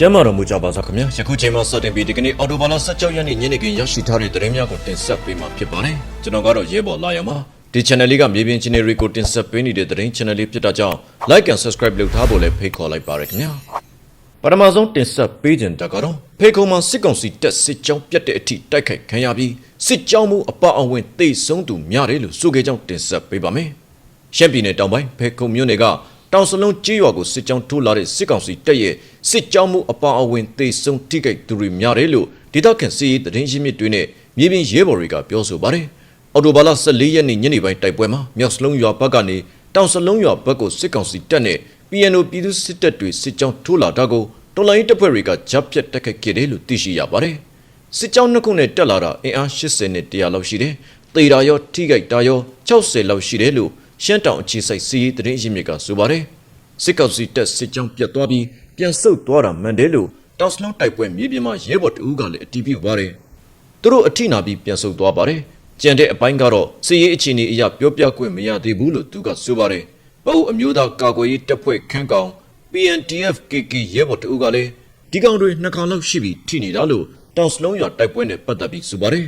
ကျမ်းမာတော်မူကြပါစားခင်ဗျာယခုချိန်မှာစတင်ပြီးဒီကနေ့အော်တိုဘာလ16ရက်နေ့ညနေခင်းရရှိထားတဲ့သတင်းများကိုတင်ဆက်ပေးမှာဖြစ်ပါတယ်ကျွန်တော်ကတော့ရဲဘော်လာရမှာဒီ channel လေးကမြေပြင် channel တွေကိုတင်ဆက်ပေးနေတဲ့သတင်း channel လေးဖြစ်တာကြောင့် like and subscribe လုပ်ထားဖို့လည်းဖိတ်ခေါ်လိုက်ပါရခင်ဗျာပထမဆုံးတင်ဆက်ပေးခြင်းတကတော့ဖေခုံမှာစစ်ကောင်စီတက်စစ်ကြောင်းပြတ်တဲ့အထိတိုက်ခိုက်ခံရပြီးစစ်ကြောင်းမှုအပအဝင်တိတ်ဆုံးသူများတယ်လို့ဆိုခဲ့ကြောင်းတင်ဆက်ပေးပါမယ်ရှမ်းပြည်နယ်တောင်ပိုင်းဖေခုံမြို့နယ်က တောင်စလုံးကြေးရွာကိုစစ်ကြောင်းထိုးလာတဲ့စစ်ကောင်စီတပ်ရဲ့စစ်ကြောင်းမှုအပအဝင်တိတ်ဆုံးထိခိုက်သူတွေများတယ်လို့ဒေသခံစီးရေးသတင်းရင်းမြစ်တွေနဲ့မြေပြင်ရဲဘော်တွေကပြောဆိုပါတယ်အော်တိုဘာလ14ရက်နေ့ညနေပိုင်းတိုက်ပွဲမှာမြောက်စလုံးရွာဘက်ကနေတောင်စလုံးရွာဘက်ကိုစစ်ကောင်စီတပ်နဲ့ PNO ပြည်သူစစ်တပ်တွေစစ်ကြောင်းထိုးလာတာကိုတော်လိုင်းတပ်ဖွဲ့တွေကဂျပ်ပြတ်တက်ခတ်ခဲ့တယ်လို့သိရှိရပါတယ်စစ်ကြောင်းနှစ်ခုနဲ့တက်လာတာအင်အား80နဲ့100လောက်ရှိတယ်သေတာရောထိခိုက်တာရော60လောက်ရှိတယ်လို့ ရှမ်းတောင်အခြေစိုက်စီးရေးသတင်းရင်းမြစ်ကဆိုပါတယ်စစ်ကောင်စီတပ်စစ်ကြောင်းပြတ်သွားပြီးပြန်ဆုတ်သွားတာမှန်တယ်လို့တောင်စလုံးတိုက်ပွဲမြေပြင်မှာရဲဘော်တအူးကလည်းအတည်ပြုပါတယ်သူတို့အထိနာပြီးပြန်ဆုတ်သွားပါတယ်ကြံတဲ့အပိုင်းကတော့စီးရေးအခြေအနေအရပြောပြခွင့်မရသေးဘူးလို့သူကဆိုပါတယ်ပအုပ်အမျိုးသားကာကွယ်ရေးတပ်ဖွဲ့ခန်းကောင် PNTF KK ရဲဘော်တအူးကလည်းဒီကောင်တွေနှစ်ခါလောက်ရှိပြီးထိနေတာလို့တောင်စလုံးရွာတိုက်ပွဲနဲ့ပတ်သက်ပြီးဆိုပါတယ်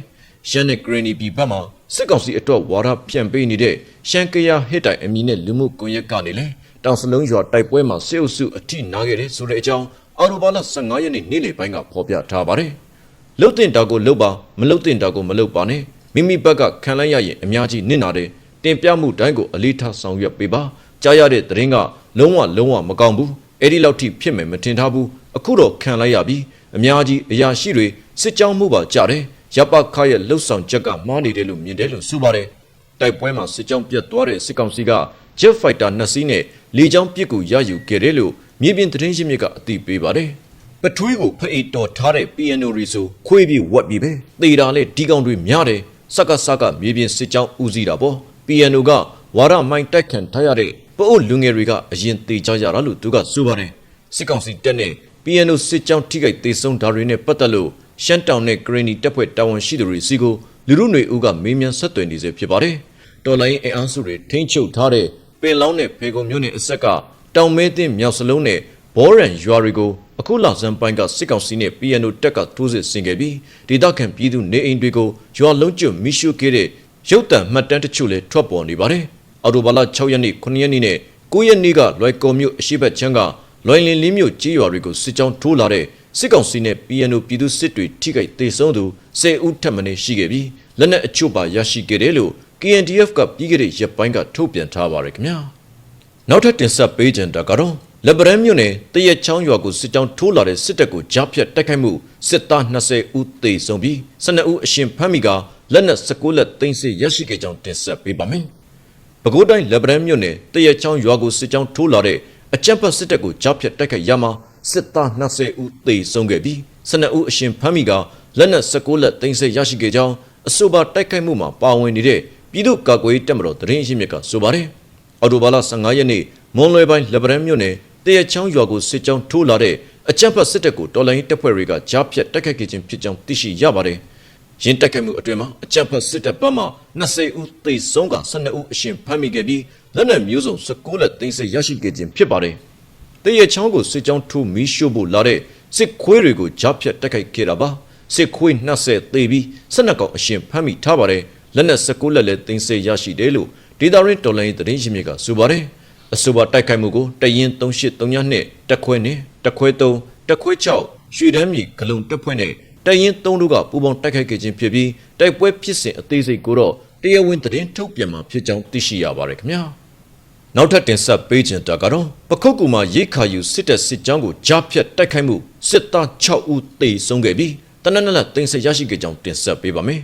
ရှမ်းနဲ့ဂရနီပြည်ဘက်မှာစစ်ကောင်စီအတွက်ဝါဒဖြန့်ပေးနေတဲ့ရှမ်းကရဟစ်တိုင်အမည်နဲ့လူမှုကွန်ရက်ကနေလည်းတောင်စလုံးရွာတိုက်ပွဲမှာစစ်အုပ်စုအထိနာခဲ့တဲ့ဆိုတဲ့အကြောင်းအော်တိုဘာလ15ရက်နေ့နေ့လယ်ပိုင်းကဖော်ပြထားပါတယ်။လုတ်တင်တာကိုလုတ်ပါမလုတ်တင်တာကိုမလုတ်ပါနဲ့မိမိဘက်ကခံလိုက်ရရင်အများကြီးနစ်နာတယ်တင်ပြမှုတိုင်းကိုအလေးထားဆောင်ရွက်ပေးပါကြားရတဲ့သတင်းကလုံးဝလုံးဝမကောင်းဘူးအဲ့ဒီလောက်ထိဖြစ်မယ်မထင်ထားဘူးအခုတော့ခံလိုက်ရပြီအများကြီးအရာရှိတွေစစ်ကြောင်းမှုပါကြတယ် ရပ်ပခရဲ့လှုပ်ဆောင်ချက်ကမှားနေတယ်လို့မြင်တယ်လို့ဆိုပါတယ်တိုက်ပွဲမှာစစ်ကြောင်းပြတ်သွားတဲ့စစ်ကောင်စီက Jet Fighter 2စီးနဲ့လေကြောင်းပစ်ကူရယူခဲ့တယ်လို့မြေပြင်သတင်းရင်းမြစ်ကအသိပေးပါတယ်ပထွေးကိုဖအိတ်တော်ထားတဲ့ PNO ရီဆိုခွေးပြီးဝက်ပြီးပဲတေတာလေဒီကောင်တွေများတယ်စက္ကစကမြေပြင်စစ်ကြောင်းဦးစီးတာပေါ့ PNO ကဝါရမိုင်းတိုက်ခံထားရတဲ့ပအို့လူငယ်တွေကအရင်တေကြရတာလို့သူကဆိုပါတယ်စစ်ကောင်စီတပ်နဲ့ PNO စစ်ကြောင်းထိခိုက်တေဆုံးဓာတ်တွေနဲ့ပတ်သက်လို့ ရှမ်းတောင်နဲ့ဂရင်းနီတပ်ဖွဲ့တာဝန်ရှိသူတွေစီကိုလူလူຫນွေဦးကမေးမြန်းဆက်သွယ်နေစေဖြစ်ပါတယ်တော်လိုင်းအင်အားစုတွေထိန်းချုပ်ထားတဲ့ပင်လောင်းနဲ့ဖေကုံမျိုးနဲ့အဆက်ကတောင်မဲသင်းမြောက်စလုံးနဲ့ဘောရန်ရွာတွေကိုအခုလဆန်းပိုင်းကစစ်ကောင်စီနဲ့ PNO တပ်ကထိုးစစ်ဆင်ခဲ့ပြီးဒေသခံပြည်သူနေအိမ်တွေကိုရွာလုံးကျွတ်မိရှုခဲ့တဲ့ရုပ်တံမှတ်တမ်းတချို့လည်းထွက်ပေါ်နေပါတယ်။အော်တိုဘာလ6ရက်နေ့9ရက်နေ့နဲ့9ရက်နေ့ကလွိုင်ကော်မြို့အရှိတ်ချမ်းကလွိုင်လင်လင်းမြို့ကြီးရွာတွေကိုစစ်ကြောင်းထိုးလာတဲ့ စစ်ကောင်စီနဲ့ PNO ပြည်သူစစ်တွေထိခိုက်ဒေဆုံးသူ10ဦးထပ်မံရှိခဲ့ပြီးလက်နက်အချို့ပါရရှိခဲ့တယ်လို့ KNDF ကပြီးခဲ့တဲ့ရက်ပိုင်းကထုတ်ပြန်ထားပါရခင်ဗျာနောက်ထပ်တင်ဆက်ပေးကြတာကတော့လက်ဗရန်မြို့နယ်တရက်ချောင်းရွာကိုစစ်ကြောင်းထိုးလာတဲ့စစ်တပ်ကိုကြားဖြတ်တိုက်ခိုက်မှုစစ်သား20ဦးသေဆုံးပြီး12ဦးအရှင်ဖမ်းမိကလက်နက်16လက်သိမ်းဆည်းရရှိခဲ့ကြောင်းတင်ဆက်ပေးပါမယ်ပဲခူးတိုင်းလက်ဗရန်မြို့နယ်တရက်ချောင်းရွာကိုစစ်ကြောင်းထိုးလာတဲ့အကြမ်းဖက်စစ်တပ်ကိုကြားဖြတ်တိုက်ခိုက်ရမှာ စစ်သား20ဦးသေဆုံးခဲ့ပြီး12ဦးအရှင်ဖမ်းမိကလက်နက်16လက်သိမ်းဆည်းရရှိခဲ့ကြောင်းအဆိုပါတိုက်ခိုက်မှုမှာပါဝင်နေတဲ့ပြည်သူ့ကာကွယ်ရေးတပ်မတော်သတင်းရင်းမြစ်ကဆိုပါတယ်။အော်တိုဘာလ15ရက်နေ့မွန်လွယ်ပိုင်းလက်ဗရန်မြို့နယ်တရချောင်းရွာကိုစစ်ကြောင်းထိုးလာတဲ့အကြမ်းဖက်စစ်တပ်ကိုတော်လိုင်းတပ်ဖွဲ့တွေကကြားဖြတ်တိုက်ခိုက်ခဲ့ခြင်းဖြစ်ကြောင်းသိရှိရပါတယ်။ရင်းတိုက်ခိုက်မှုအတွင်းမှာအကြမ်းဖက်စစ်တပ်ဘက်မှ20ဦးသေဆုံးက12ဦးအရှင်ဖမ်းမိခဲ့ပြီးလက်နက်မျိုးစုံ16လက်သိမ်းဆည်းရရှိခဲ့ခြင်းဖြစ်ပါတယ်။ တရချောင်းကိုစစ်ကြောင်းထိုးမီးရှို့ဖို့လာတဲ့စစ်ခွေးတွေကိုကြားဖြတ်တိုက်ခိုက်ခဲ့တာပါ။စစ်ခွေး20သေပြီး12ကောင်အရှင်ဖမ်းမိထားပါတယ်။လက်နက်16လက်လည်းသိမ်းဆည်းရရှိတယ်လို့ဒေတာရင်းတော်လိုင်းသတင်းရင်းမြစ်ကဆိုပါတယ်။အဆိုပါတိုက်ခိုက်မှုကိုတရင်3832နဲ့တက်ခွဲနဲ့တက်ခွဲ3တက်ခွဲ6ရွှေတန်းမြေဂလုံတက်ဖွဲ့နဲ့တရင်3တို့ကပူပေါင်းတိုက်ခိုက်ခဲ့ခြင်းဖြစ်ပြီးတိုက်ပွဲဖြစ်စဉ်အသေးစိတ်ကိုတော့တရားဝင်သတင်းထုတ်ပြန်မှာဖြစ်ကြောင်းသိရှိရပါတယ်ခင်ဗျာ နောက်ထပ်တင်ဆက်ပေးခြင်းတာကတော့ပခုတ်ကူမှာရိခါယူစစ်တပ်စစ်ကြောင်းကိုကြားဖြတ်တိုက်ခိုက်မှုစစ်သား6ဦးသေဆုံးခဲ့ပြီးတနက်နေ့တင်ဆက်ရရှိခဲ့ကြောင်းတင်ဆက်ပေးပါမယ်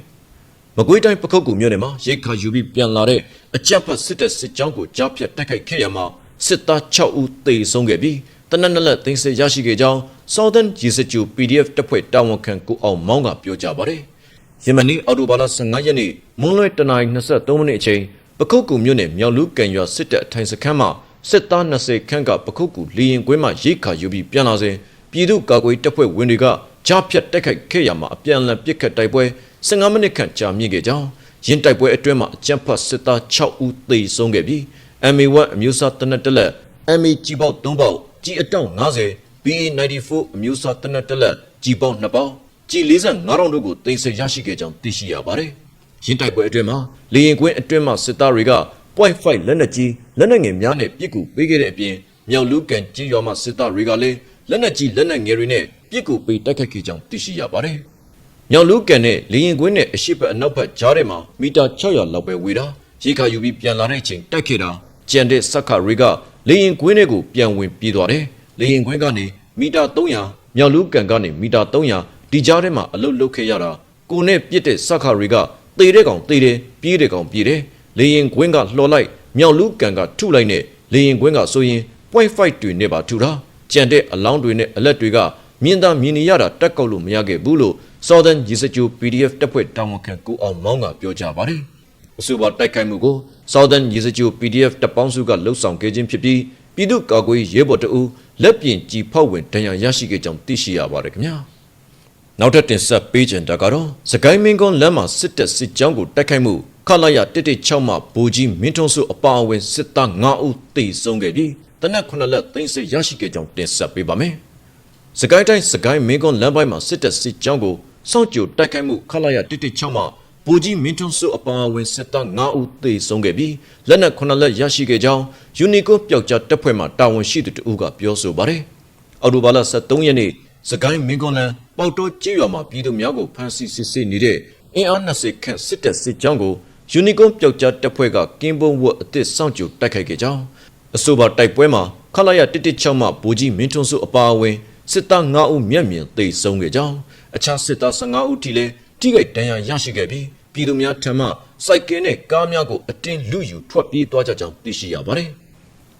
မကွေးတိုင်းပခုတ်ကူမြို့နယ်မှာရိတ်ခါယူပြီးပြန်လာတဲ့အကြပ်ဖတ်စစ်တပ်စစ်ကြောင်းကိုကြားဖြတ်တိုက်ခိုက်ခဲ့ရမှာစစ်သား6ဦးသေဆုံးခဲ့ပြီးတနက်နေ့လက်သိမ်းဆည်းရရှိခဲ့ကြောင်း Southern Jisu PDF တပ်ဖွဲ့တာဝန်ခံကိုအောင်မောင်းကပြောကြားပါတယ်။ယမနီအော်တိုဘာလ15ရက်နေ့မွန်းလွဲတနင်္လာ23မိနစ်အချိန် ပခုတ်ကူမြို့နယ်မြောက်လူကန်ရွာစစ်တပ်အထိုင်စခန်းမှာစစ်သား20ခန့်ကပခုတ်ကူလေရင်ကွင်းမှရိတ်ခါယူပြီးပြန်လာစဉ်ပြည်သူ့ကာကွယ်တပ်ဖွဲ့ဝင်တွေကကြားဖြတ်တိုက်ခိုက်ခဲ့ရမှာအပြန်အလှန်ပစ်ခတ်တိုက်ပွဲ15မိနစ်ခန့်ကြာမြင့်ခဲ့ကြောင်းရင်းတိုက်ပွဲအတွင်းမှာအကြမ်းဖက်စစ်သား6ဦးသေဆုံးခဲ့ပြီး MA1 အမျိုးအစားတနက်တက်လက် MA ကြီးပေါက်3ပေါက်ကြီးအတောက်90 BA94 အမျိုးအစားတနက်တက်လက်ကြီးပေါင်း2ပေါင်းကြီး45တို့ကိုတင်ဆက်ရရှိခဲ့ကြောင်းသိရှိရပါတယ်။ ရင်းတိုက်ပွဲအတွင်းမှာလေရင်ကွင်းအတွင်းမှာစစ်သားတွေက .5 လက်နက်ကြီးလက်နက်ငယ်များနဲ့ပစ်ကူပေးခဲ့တဲ့အပြင်မြောက်လူကန်ကြီးရွာမှာစစ်သားတွေကလည်းလက်နက်ကြီးလက်နက်ငယ်တွေနဲ့ပစ်ကူပေးတိုက်ခိုက်ခဲ့ကြောင်းသိရှိရပါတယ်။မြောက်လူကန်နဲ့လေရင်ကွင်းနဲ့အရှိတ်အနောက်ဘက်ကြားထဲမှာမီတာ600လောက်ပဲဝေးတာရေခါယူပြီးပြန်လာတဲ့အချိန်တိုက်ခဲ့တာကျန်တဲ့စက္ခရီကလေရင်ကွင်းတွေကိုပြန်ဝင်ပြေးသွားတယ်။လေရင်ကွင်းကနေမီတာ300မြောက်လူကန်ကနေမီတာ300ဒီကြားထဲမှာအလုတ်လုတ်ခဲ့ရတာကိုနဲ့ပြစ်တဲ့စက္ခရီက သေတဲ့ကောင်သေတယ်ပြေးတဲ့ကောင်ပြေးတယ်လေရင်ကွင်းကလှော်လိုက်မြောက်လူကန်ကထုလိုက်နဲ့လေရင်ကွင်းကဆိုရင် point 5တွေနဲ့ပါထုတာကြံတဲ့အလောင်းတွေနဲ့အလက်တွေကမြင်သာမြင်နေရတာတက်ကောက်လို့မရခဲ့ဘူးလို့ Southern Yisaju PDF တပ်ဖွဲ့တာဝန်ခံကိုအောင်မောင်းကပြောကြပါတယ်အဆိုပါတိုက်ခိုက်မှုကို Southern Yisaju PDF တပ်ပေါင်းစုကလှုပ်ဆောင်ခဲ့ခြင်းဖြစ်ပြီးပြည်သူ့ကာကွယ်ရေးရဲဘော်တအူလက်ပြင်ကြီးဖောက်ဝင်တန်ရာရရှိခဲ့ကြောင်းသိရှိရပါတယ်ခင်ဗျာ နောက်ထပ်တင်ဆက်ပေးခြင်းတကတော့စကိုင်းမင်းကွန်းလမ်းမှာစစ်တပ်စစ်ကြောင်းကိုတိုက်ခိုက်မှုခလာရ116မှာဘူကြီးမင်းထုံးစုအပါအဝင်စစ်သား9ဦးသေဆုံးခဲ့ပြီးတနက်9လက်သိမ်းဆည်းရရှိခဲ့ကြောင်းတင်ဆက်ပေးပါမယ်စကိုင်းတိုင်းစကိုင်းမင်းကွန်းလမ်းပိုင်းမှာစစ်တပ်စစ်ကြောင်းကိုစောင့်ကြိုတိုက်ခိုက်မှုခလာရ116မှာဘူကြီးမင်းထုံးစုအပါအဝင်စစ်သား9ဦးသေဆုံးခဲ့ပြီးလက်နက်9လက်ရရှိခဲ့ကြောင်းယူနီကိုပျောက်ကြားတပ်ဖွဲ့မှတာဝန်ရှိသူတဦးကပြောဆိုပါတယ်အော်တိုဘာလ23ရက်နေ့စကိုင်းမင်းကွန်းလမ်း ပေါတောကျေးရွာမှာပြည်သူများကိုဖမ်းဆီးစစ်ဆေးနေတဲ့အင်အား20ခန့်စစ်တပ်စစ်ကြောင်းကိုယူနီကွန်ပျောက်ကြားတပ်ဖွဲ့ကကင်းပုံးဝတ်အသစ်စောင့်ကြိုတိုက်ခိုက်ခဲ့ကြောင်းအဆိုပါတိုက်ပွဲမှာခလာရ116မှဗိုလ်ကြီးမင်းထွန်းစုအပါအဝင်စစ်သား9ဦးမျက်မြင်သေဆုံးခဲ့ကြောင်းအခြားစစ်သား15ဦးထိလည်းထိခိုက်ဒဏ်ရာရရှိခဲ့ပြီးပြည်သူများထံမှစိုက်ကင်းနဲ့ကားများကိုအတင်းလူယူထွက်ပြေးသွားကြကြောင်းသိရှိရပါတယ်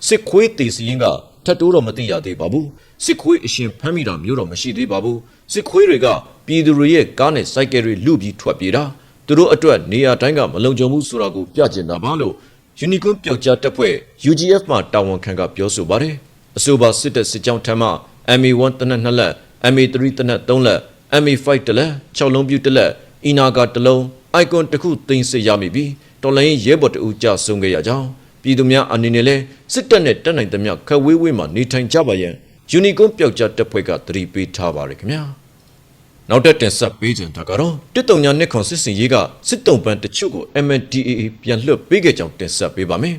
စစ်ခွေးတေစီရင်က ထတ်တိုးတော့မသိရသေးပါဘူးစစ်ခွေးအရှင်ဖမ်းမိတာမျိုးတော့မရှိသေးပါဘူးစစ်ခွေးတွေကပြည်သူတွေရဲ့ကားနဲ့စိုက်ကယ်တွေလူပြီးထွက်ပြေးတာသူတို့အတွက်နေရာတိုင်းကမလုံခြုံဘူးဆိုတာကိုပြကျင်တာပါလို့ယူနီကွန်ပျောက်ကြားတပ်ဖွဲ့ UGF မှတာဝန်ခံကပြောဆိုပါတယ်အဆိုပါစစ်တပ်စစ်ကြောင်းထမ်းမှ MA1 တနက်2လက် MA3 တနက်3လက် MA5 တလက်6လုံးပြူတလက်အီနာကတလုံး icon တစ်ခုသိမ်းစစ်ရမိပြီးတော်လိုင်းရဲဘော်တအူကြဆုံးခဲ့ရကြောင်း ပြည်သူများအနေနဲ့လဲစစ်တပ်နဲ့တက်နိုင်သမျှခက်ဝေးဝေးမှနေထိုင်ကြပါရန်ယူနီကွန်ပျောက်ကြားတပ်ဖွဲ့ကသတိပေးထားပါတယ်ခင်ဗျာနောက်တက်တင်ဆက်ပေးခြင်းဒါကတော့တစ်တုံညာနှစ်ခွန်စစ်စင်ရေးကစစ်တုံပန်းတချို့ကို MNDAA ပြန်လွှတ်ပေးခဲ့ကြောင်းတင်ဆက်ပေးပါမယ်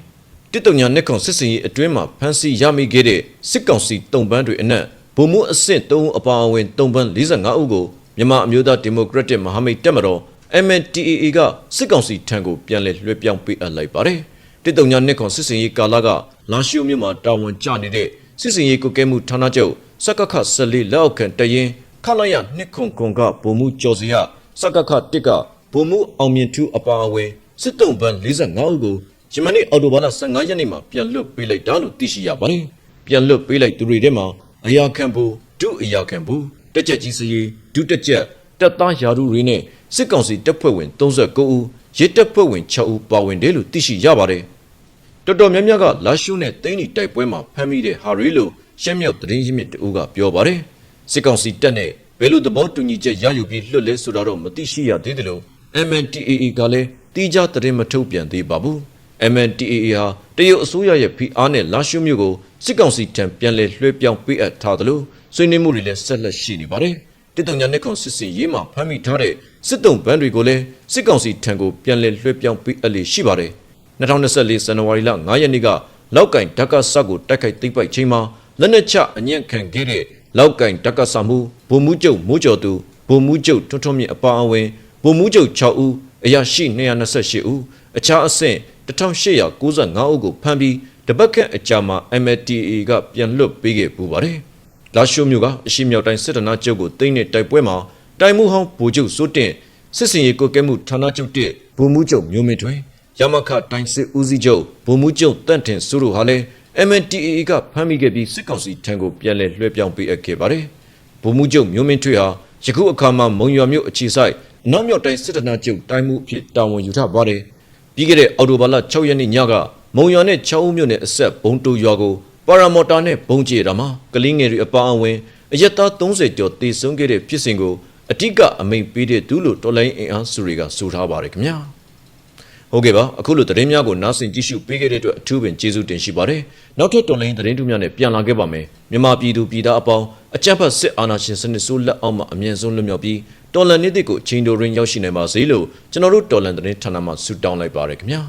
တစ်တုံညာနှစ်ခွန်စစ်စင်ရေးအတွင်းမှာဖမ်းဆီးရမိခဲ့တဲ့စစ်ကောင်စီတုံပန်းတွေအနက်ဗိုလ်မှူးအဆင့်3ဦးအပါအဝင်တုံပန်း45ဦးကိုမြန်မာအမျိုးသားဒီမိုကရက်တစ်မဟာမိတ်တပ်မတော် MNDAA ကစစ်ကောင်စီထံကိုပြန်လည်လွှဲပြောင်းပေးအပ်လိုက်ပါတယ် တစ်တုံညာနှစ်ခွန်စစ်စင်ရေးကာလကလာရှိုမြို့မှာတာဝန်ကျနေတဲ့စစ်စင်ရေးကုကဲမှုဌာနချုပ်စကခ14လက်အောက်ခံတရင်ခလာရနှစ်ခွန်ခွန်ကဗိုလ်မှူးကျော်စရာစကခ1ကဗိုလ်မှူးအောင်မြင့်ထူးအပါအဝင်စစ်တုံးပန်း45ဦးကိုယမနေ့အော်တိုဘာလ15ရက်နေ့မှာပြန်လွတ်ပေးလိုက်တာလို့သိရှိရပါတယ်ပြန်လွတ်ပေးလိုက်သူတွေထဲမှာအရာခံဘူးဒုအရာခံဘူးတက်ချက်ကြီးစရီဒုတက်ချက်တပ်သားယာရုတွေနဲ့စစ်ကောင်စီတပ်ဖွဲ့ဝင်39ဦးရဲတပ်ဖွဲ့ဝင်6ဦးပါဝင်တယ်လို့သိရှိရပါတယ် တော်တော်များများကလာရှုနဲ့တင်းနီတိုက်ပွဲမှာဖမ်းမိတဲ့ဟာရီလို့ရှမ်းမြောက်သတင်းရင်းမြစ်တူကပြောပါတယ်စစ်ကောင်စီတပ်နဲ့ဘယ်လိုသဘောတူညီချက်ရယူပြီးလွတ်လဲဆိုတာတော့မသိရှိရသေးတယ်လို့ MNTAA ကလည်းတီးခြားသတင်းမထုတ်ပြန်သေးပါဘူး MNTAA ဟာတရုတ်အစိုးရရဲ့ဖိအားနဲ့လာရှုမျိုးကိုစစ်ကောင်စီထံပြန်လည်လွှဲပြောင်းပေးအပ်ထားသလိုဆွေးနွေးမှုတွေလည်းဆက်လက်ရှိနေပါတယ်တစ်တုံညာနှစ်ကောင်စစ်စင်ရေးမှာဖမ်းမိထားတဲ့စစ်တုံဘန်းတွေကိုလည်းစစ်ကောင်စီထံကိုပြန်လည်လွှဲပြောင်းပေးအပ်လေရှိပါတယ် 2024ဇန်နဝါရီလ9ရက်နေ့ကလောက်ကင်ဓကဆတ်ကိုတိုက်ခိုက်သိမ်းပိုက်ချိန်မှာလက်နက်ချအညံ့ခံခဲ့တဲ့လောက်ကင်ဓကဆတ်မှုဗိုလ်မှူးချုပ်မိုးကျော်သူဗိုလ်မှူးချုပ်ထွန်းထွန်းမြင့်အပါအဝင်ဗိုလ်မှူးချုပ်6ဦးအရာရှိ228ဦးအခြားအဆင့်1895ဦးကိုဖမ်းပြီးတပတ်ခန့်အကြာမှာ MLTA ကပြန်လွတ်ပေးခဲ့ပူပါတယ်။လာရှိုမျိုးကအရှိမြောက်တိုင်းစစ်တနာချုပ်ကိုတိမ့်တဲ့တိုက်ပွဲမှာတိုင်မှုဟောင်းဗိုလ်ချုပ်စိုးတင်စစ်စင်ရေးကိုကဲမှုဌာနချုပ်တဲ့ဗိုလ်မှူးချုပ်မျိုးမင်းထွင် ရမခတိုင်းစစ်ဦးစီးချုပ်ဗိုလ်မှူးချုပ်တန့်ထင်စိုးတို့ဟာလည်း MNTA ကဖမ်းမိခဲ့ပြီးစစ်ကောင်စီထံကိုပြန်လည်လွှဲပြောင်းပေးအပ်ခဲ့ပါတယ်။ဗိုလ်မှူးချုပ်မျိုးမင်းထွေဟာယခုအခါမှာမုံရွာမြို့အခြေစိုက်နောက်မြောက်တိုင်းစစ်တနာချုပ်တိုင်းမှုအဖြစ်တာဝန်ယူထားပါတယ်။ပြီးခဲ့တဲ့အော်တိုဘာလ6ရက်နေ့ညကမုံရွာနဲ့6ဦးမြို့နယ်အဆက်ဘုံတူရွာကိုပါရာမော်တာနဲ့ဘုံကျဲတာမှာကလင်းငယ်တွေအပါအဝင်အရက်သား30ကျော်တေဆုံးခဲ့တဲ့ဖြစ်စဉ်ကိုအတိကအမိန်ပေးတဲ့သူလို့တော်လိုင်းအင်အားစုတွေကဆိုထားပါတယ်ခင်ဗျာ။ ဟုတ်ကဲ့ပါအခုလိုသတင်းများကိုနားဆင်ကြည့်ရှုပေးခဲ့တဲ့အတွက်အထူးပင်ကျေးဇူးတင်ရှိပါတယ်နောက်ထပ်တော်လိုင်းသတင်းတူများနဲ့ပြန်လာခဲ့ပါမယ်မြန်မာပြည်သူပြည်သားအပေါင်းအကြမ်းဖက်စစ်အာဏာရှင်စနစ်ဆိုးလက်အောက်မှာအမြင့်ဆုံးလွတ်မြောက်ပြီးတော်လန်နေ့တွေကိုချိန်တိုရင်းရောက်ရှိနိုင်ပါစေလို့ကျွန်တော်တို့တော်လန်သတင်းဌာနမှဆုတောင်းလိုက်ပါရခင်ဗျာ